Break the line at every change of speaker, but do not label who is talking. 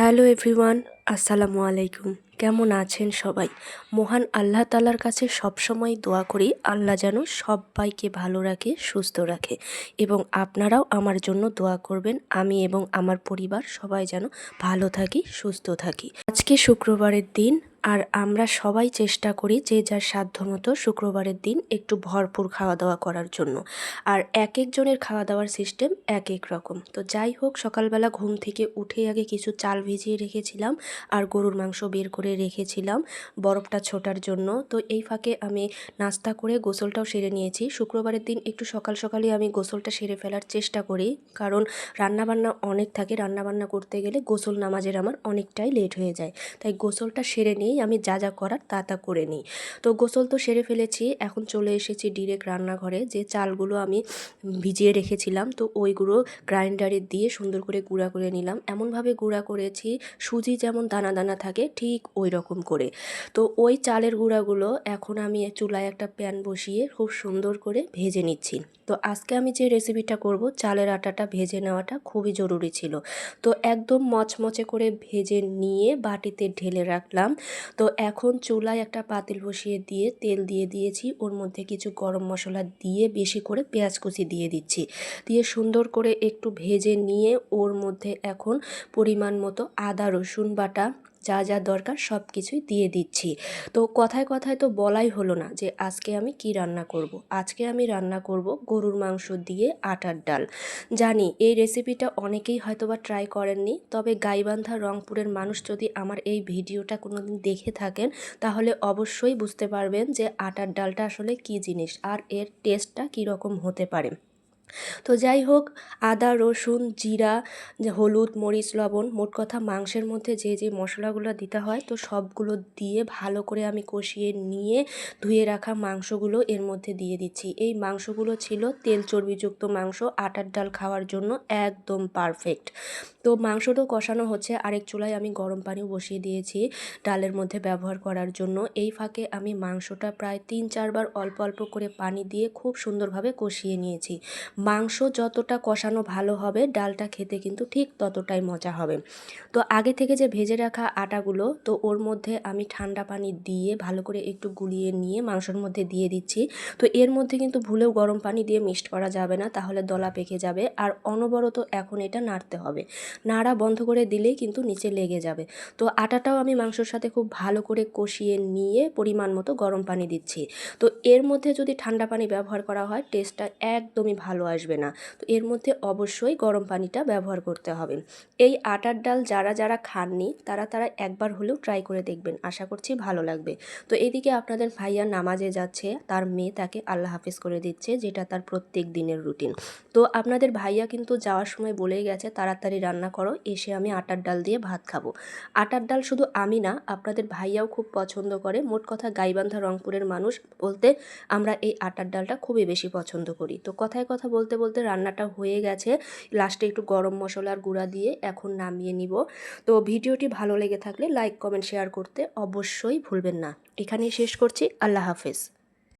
Hello everyone, আসসালামু আলাইকুম। কেমন আছেন সবাই? মহান আল্লাহ তালার কাছে সবসময় দোয়া করি, আল্লাহ যেন সবাইকে ভালো রাখে, সুস্থ রাখে। এবং আপনারাও আমার জন্য দোয়া করবেন, আমি এবং আমার পরিবার সবাই যেন ভালো থাকি, সুস্থ থাকি। আজকে শুক্রবারের দিন আর আমরা সবাই চেষ্টা করি যে যার সাধ্যমতো শুক্রবারের দিন একটু ভরপুর খাওয়া দাওয়া করার জন্য। আর এক একজনের খাওয়া দাওয়ার সিস্টেম এক এক রকম। তো যাই হোক, সকালবেলা ঘুম থেকে উঠে আগে কিছু চাল ভিজিয়ে রেখেছিলাম আর গরুর মাংস বের করে রেখেছিলাম বরফটা ছোটার জন্য। তো এই ফাঁকে আমি নাস্তা করে গোসলটাও সেরে নিয়েছি। শুক্রবারের দিন একটু সকাল সকালে আমি গোসলটা সেরে ফেলার চেষ্টা করি কারণ রান্নাবান্না অনেক থাকে। রান্নাবান্না করতে গেলে গোসল নামাজের আমার অনেকটাই লেট হয়ে যায়। তাই গোসলটা সেরে নিই। আমি যা যা করার তা তা করে নিই। তো গোসল তো সেরে ফেলেছি, এখন চলে এসেছি ডিরেক্ট রান্নাঘরে। যে চালগুলো আমি ভিজিয়ে রেখেছিলাম, তো ওইগুলো গ্রাইন্ডারে দিয়ে সুন্দর করে গুঁড়া করে নিলাম। এমনভাবে গুঁড়া করেছি, সুজি যেমন দানা দানা থাকে, ঠিক ওই রকম করে। তো ওই চালের গুঁড়াগুলো এখন আমি চুলায় একটা প্যান বসিয়ে খুব সুন্দর করে ভেজে নিচ্ছি। তো আজকে আমি যে রেসিপিটা করব, চালের আটাটা ভেজে নেওয়াটা খুবই জরুরি ছিল। তো একদম মচমচে করে ভেজে নিয়ে বাটিতে ঢেলে রাখলাম। তো এখন চুলায় একটা পাতিল বসিয়ে দিয়ে তেল দিয়ে দিয়েছি। ওর মধ্যে কিছু গরম মশলা দিয়ে বেশি করে পেঁয়াজ কুচি দিয়ে দিচ্ছি। দিয়ে সুন্দর করে একটু ভেজে নিয়ে ওর মধ্যে এখন পরিমাণ মতো আদা, রসুন বাটা যা যা দরকার সব কিছুই দিয়ে দিচ্ছি। তো কথায় কথায় তো বলাই হলো না যে আজকে আমি কি রান্না করব। আজকে আমি রান্না করব গরুর মাংস দিয়ে আটার ডাল। জানি এই রেসিপিটা অনেকেই হয়তোবা ট্রাই করেননি, তবে গাইবান্ধা রংপুরের মানুষ যদি আমার এই ভিডিওটা কোনোদিন দেখে থাকেন, তাহলে অবশ্যই বুঝতে পারবেন যে আটার ডালটা আসলে কি জিনিস আর এর টেস্টটা কীরকম হতে পারে। তো যাই হোক, আদা, রসুন, জিরা, হলুদ, মরিচ, লবণ, মোট কথা মাংসের মধ্যে যে যে মশলাগুলো দিতে হয়, তো সবগুলো দিয়ে ভালো করে আমি কষিয়ে নিয়ে ধুয়ে রাখা মাংসগুলো এর মধ্যে দিয়ে দিচ্ছি। এই মাংসগুলো ছিল তেল চর্বিযুক্ত মাংস, আটার ডাল খাওয়ার জন্য একদম পারফেক্ট তো মাংসটাও কষানো হচ্ছে আরেক চুলায় আমি গরম পানিও বসিয়ে দিয়েছি ডালের মধ্যে ব্যবহার করার জন্য। এই ফাঁকে আমি মাংসটা প্রায় তিন চারবার অল্প অল্প করে পানি দিয়ে খুব সুন্দরভাবে কষিয়ে নিয়েছি। মাংস যতটা কষানো ভালো হবে ডালটা খেতে কিন্তু ঠিক ততটাই মজা হবে। তো আগে থেকে যে ভেজে রাখা আটাগুলো তো ওর মধ্যে আমি ঠান্ডা পানি দিয়ে ভালো করে একটু গুলিয়ে নিয়ে মাংসর মধ্যে দিয়ে দিচ্ছি। তো এর মধ্যে কিন্তু ভুলেও গরম পানি দিয়ে মিক্সড করা যাবে না, তাহলে দলা পেকে যাবে। আর অনবরত এখন এটা নাড়তে হবে। নাড়া বন্ধ করে দিলেই কিন্তু নিচে লেগে যাবে। তো আটাটাও আমি মাংসর সাথে খুব ভালো করে কষিয়ে নিয়ে পরিমাণ মতো গরম পানি দিচ্ছি। তো এর মধ্যে যদি ঠান্ডা পানি ব্যবহার করা হয় টেস্টটা একদমই ভালো আসবে না। তো এর মধ্যে অবশ্যই গরম পানিটা ব্যবহার করতে হবে। এই আটার ডাল যারা যারা খাননি, তারা তারা একবার হলেও ট্রাই করে দেখবেন। আশা করছি ভালো লাগবে। তো এদিকে আপনাদের ভাইয়া নামাজে যাচ্ছে, তার মেয়ে তাকে আল্লাহ হাফিজ করে দিচ্ছে, যেটা তার প্রত্যেক দিনের রুটিন তো আপনাদের ভাইয়া কিন্তু যাওয়ার সময় বলেই গেছে, তাড়াতাড়ি রান্না করো, এসে আমি আটার ডাল দিয়ে ভাত খাব। আটার ডাল শুধু আমি না, আপনাদের ভাইয়াও খুব পছন্দ করে। মোট কথা গাইবান্ধা রংপুরের মানুষ বলতে আমরা এই আটার ডালটা খুবই বেশি পছন্দ করি। তো কথায় কথা বলতে বলতে রান্নাটা হয়ে গেছে। লাস্টে একটু গরম মশলার গুঁড়া দিয়ে এখন নামিয়ে নিব। তো ভিডিওটি ভালো লেগে থাকলে লাইক, কমেন্ট, শেয়ার করতে অবশ্যই ভুলবেন না। এখানেই শেষ করছি। আল্লাহ হাফেজ।